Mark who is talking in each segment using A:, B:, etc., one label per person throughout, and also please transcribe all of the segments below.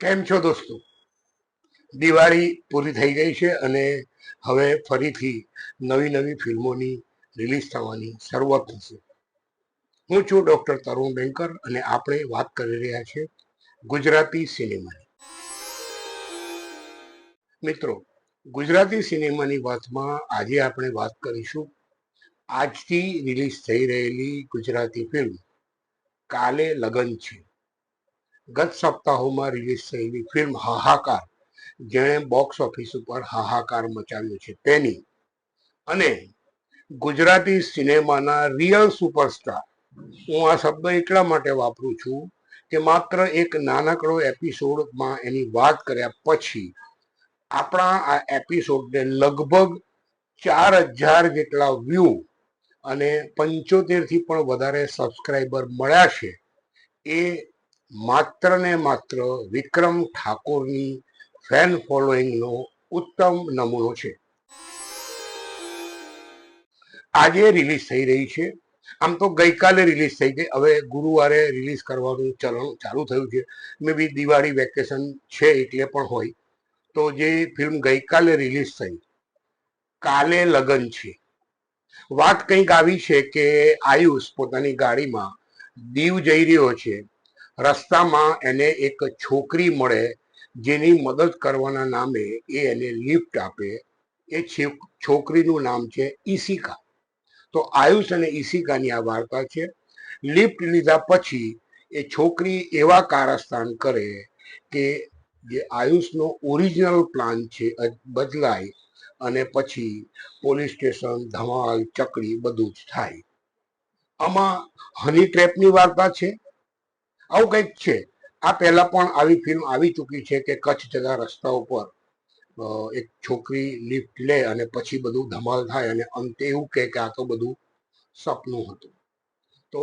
A: કેમ છો દોસ્તો? દિવાળી પૂરી થઈ ગઈ છે અને હવે ફરીથી નવી નવી ફિલ્મોની રિલીઝ થવાની શરૂઆત થશે. હું છું ડૉક્ટર તરુણ બેંકર અને આપણે વાત કરી રહ્યા છીએ ગુજરાતી સિનેમાની. મિત્રો, ગુજરાતી સિનેમાની વાતમાં આજે આપણે વાત કરીશું આજથી રિલીઝ થઈ રહેલી ગુજરાતી ફિલ્મ કાલે લગન છે ગત સપ્તાહોમાં રિલીઝ થયેલી ફિલ્મ હાહાકાર, જેણે બોક્સ ઓફિસ ઉપર હાહાકાર મચાવ્યો છે તેની. અને ગુજરાતી સિનેમાના રિયલ સુપરસ્ટાર, હું આ શબ્દ એટલા માટે વાપરું છું કે માત્ર એક નાનકડો એપિસોડમાં એની વાત કર્યા પછી, આપણા આ એપિસોડને લગભગ ચાર હજાર જેટલા વ્યૂ અને પંચોતેરથી પણ વધારે સબસ્ક્રાઈબર મળ્યા છે. એ માત્ર ને માત્ર વિક્રમ ઠાકોરની ફેન ફોલોઈંગનો ઉત્તમ નમૂનો છે. આજે રિલીઝ થઈ રહી છે. આમ તો ગઈકાલે રિલીઝ થઈ ગઈ. હવે ગુરુવારે રિલીઝ કરવાનું ચલણ ચાલુ થયું છે. મે બી દિવાળી વેકેશન છે એટલે પણ હોય. તો જે ફિલ્મ ગઈકાલે રિલીઝ થઈ, કાલે લગન છે. વાત કંઈક આવી છે કે આયુષ પોતાની ગાડીમાં દીવ જઈ રહ્યો છે. રસ્તામાં એને એક છોકરી મળે, જેની મદદ કરવાના નામે એ એને લિફ્ટ આપે. એ છોકરીનું નામ છે ઈશિકા. તો આયુષ અને ઈશિકાની આ વાર્તા છે. લિફ્ટ લીધા પછી એ છોકરી એવા કારસ્તાન કરે કે જે આયુષનો ઓરિજિનલ પ્લાન છે બદલાય અને પછી પોલીસ સ્ટેશન, ધમાલ, ચકડી બધું જ થાય. આમાં હની ટ્રેપની વાર્તા છે? આવું કંઈક છે. આ પહેલા પણ આવી ફિલ્મ આવી ચૂકી છે કે કચ્છ જતા રસ્તા ઉપર એક છોકરી લિફ્ટ લે અને પછી બધું ધમાલ થાય અને અંતે એવું કહે કે આ તો બધું સપનું હતું. તો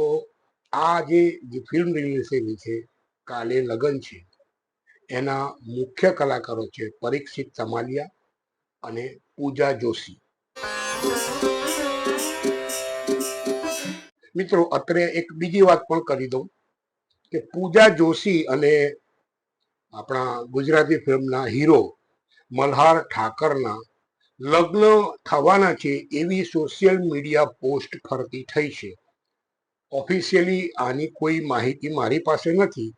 A: આ જે ફિલ્મ રિલીઝ થયેલી છે, કાલે લગન છે, એના મુખ્ય કલાકારો છે પરીક્ષિત સમાલિયા અને પૂજા જોશી. મિત્રો, અત્રે એક બીજી વાત પણ કરી દઉં કે પૂજા જોશી અને આપણા ગુજરાતી ફિલ્મના હીરો મલ્હાર ઠાકરના લગ્ન થવાના છે એવી સોશિયલ મીડિયા પોસ્ટ ફરતી થઈ છે. ઓફિશિયલી આની કોઈ માહિતી મારી પાસે નથી.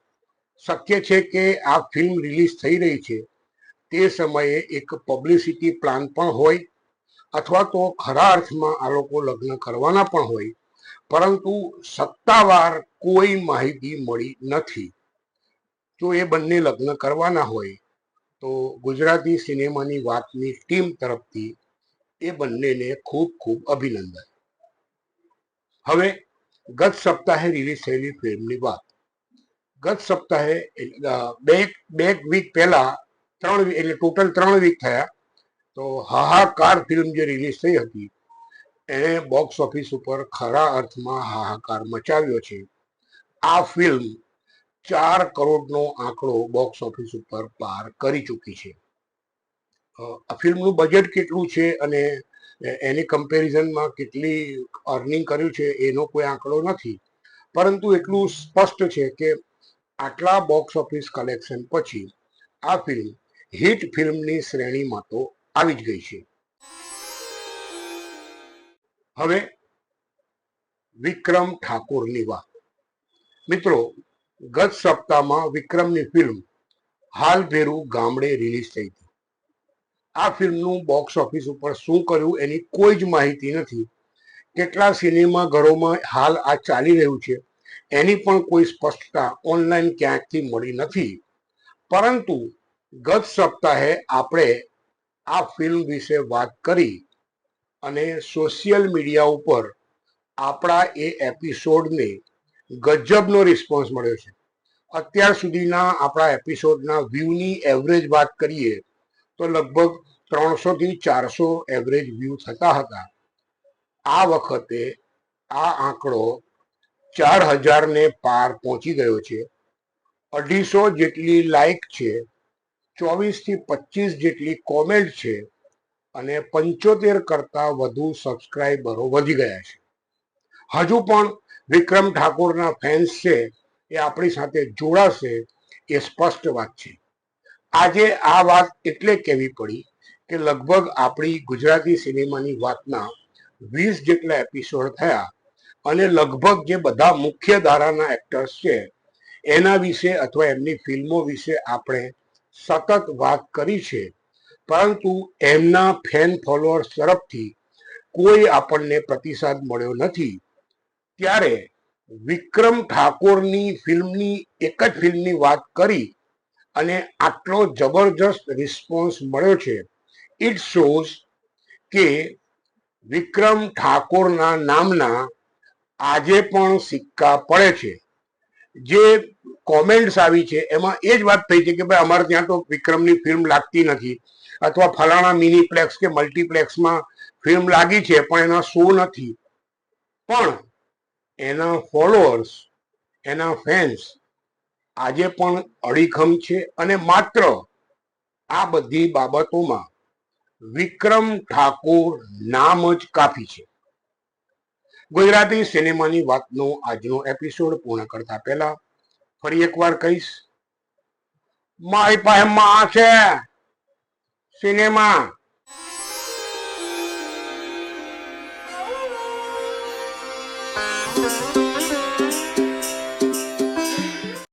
A: શક્ય છે કે આ ફિલ્મ રિલીઝ થઈ રહી છે. તે સમયે એક પબ્લિસિટી પ્લાન પણ હોય અથવા તો ખરા અર્થમાં આ લોકો લગ્ન કરવાના પણ હોય પરંતુ સત્તાવાર કોઈ માહિતી મળી નથી. જો એ બંને લગ્ન કરવાના હોય તો ગુજરાતી સિનેમાની વાતની ટીમ તરફથી એ બંનેને ખૂબ ખૂબ અભિનંદન. હવે ગત સપ્તાહે રિલીઝ થયેલી ફિલ્મની વાત. ગત સપ્તાહે એટલે, અ, બે બે વીક પહેલા ત્રણ એટલે ટોટલ ત્રણ વીક થયા. તો હાહાકાર ફિલ્મ જે રિલીઝ થઈ હતી એણે બોક્સ ઓફિસ ઉપર ખરા અર્થમાં હાહાકાર મચાવ્યો છે. આ ફિલ્મ ચાર કરોડનો આંકડો બોક્સ ઓફિસ ઉપર પાર કરી ચૂકી છે. આ ફિલ્મનું બજેટ કેટલું છે અને એની કમ્પેરિઝનમાં કેટલી અર્નિંગ કર્યું છે એનો કોઈ આંકડો નથી. પરંતુ એટલું સ્પષ્ટ છે કે આટલા બોક્સ ઓફિસ કલેક્શન પછી આ ફિલ્મ હિટ ફિલ્મની શ્રેણીમાં તો આવી જ ગઈ છે. હવે વિક્રમ ઠાકોરની વાત. મિત્રો, ગત સપ્તાહમાં વિક્રમની ફિલ્મ હાલ ભેરું ગામડે રિલીઝ થઈ હતી. આ ફિલ્મનું બોક્સ ઓફિસ ઉપર શું કર્યું એની કોઈ જ માહિતી નથી. કેટલા સિનેમા ઘરોમાં હાલ આ ચાલી રહ્યું છે એની પણ કોઈ સ્પષ્ટતા ઓનલાઈન ક્યાંકથી મળી નથી. પરંતુ ગત સપ્તાહે આપણે આ ફિલ્મ વિશે વાત કરી અને સોશિયલ મીડિયા ઉપર આપણા એ એપિસોડને ગજબનો રિસ્પોન્સ મળ્યો છે. અત્યાર સુધીના આપણા એપિસોડના વ્યૂની એવરેજ વાત કરીએ તો લગભગ ત્રણસોથી ચારસો એવરેજ વ્યૂ થતા હતા. આ વખતે આ આંકડો ચાર હજારને પાર પહોંચી ગયો છે. અઢીસો જેટલી લાઈક છે ચોવીસથી પચીસ જેટલી કોમેન્ટ છે અને પંચોતેર કરતા વધુ સબસ્ક્રાઈબરો વધી ગયા છે. હજુ પણ વિક્રમ ઠાકોરના ફેન્સ છે એ આપણી સાથે જોડાશે એ સ્પષ્ટ વાત છે. આજે આ વાત એટલે કહેવી પડી કે લગભગ આપણી ગુજરાતી સિનેમાની વાતના વીસ જેટલા એપિસોડ થયા અને લગભગ જે બધા મુખ્ય ધારાના એક્ટર્સ છે એના વિશે અથવા એમની ફિલ્મો વિશે આપણે સતત વાત કરી છે. પરંતુ એમના ફેન ફોલોઅર્સ તરફથી કોઈ આપણને પ્રતિસાદ મળ્યો નથી. ત્યારે વિક્રમ ઠાકોરની ફિલ્મની એક જ ફિલ્મની વાત કરી અને આટલો જબરજસ્ત રિસ્પોન્સ મળ્યો છે. ઇટ શોઝ કે વિક્રમ ઠાકોરના નામના આજે પણ સિક્કા પડે છે. જે કોમેન્ટ્સ આવી છે, એમાં એ જ વાત થઈ છે કે ભાઈ અમારે ત્યાં તો વિક્રમની ફિલ્મ લાગતી નથી. અથવા ફલાણા મિનીપ્લેક્સ કે મલ્ટીપ્લેક્સમાં ફિલ્મ લાગી છે, પણ એના શો નથી. પણ એના ફોલોઅર્સ એના ફેન્સ આજે પણ અડીખમ છે અને માત્ર આ બધી બાબતોમાં વિક્રમ ઠાકોર નામ જ કાફી છે. ગુજરાતી સિનેમાની વાતનો આજનો એપિસોડ પૂર્ણ કરતા પહેલા ફરી એકવાર કહીશ. મારી પાસે માં છે. સિનેમા.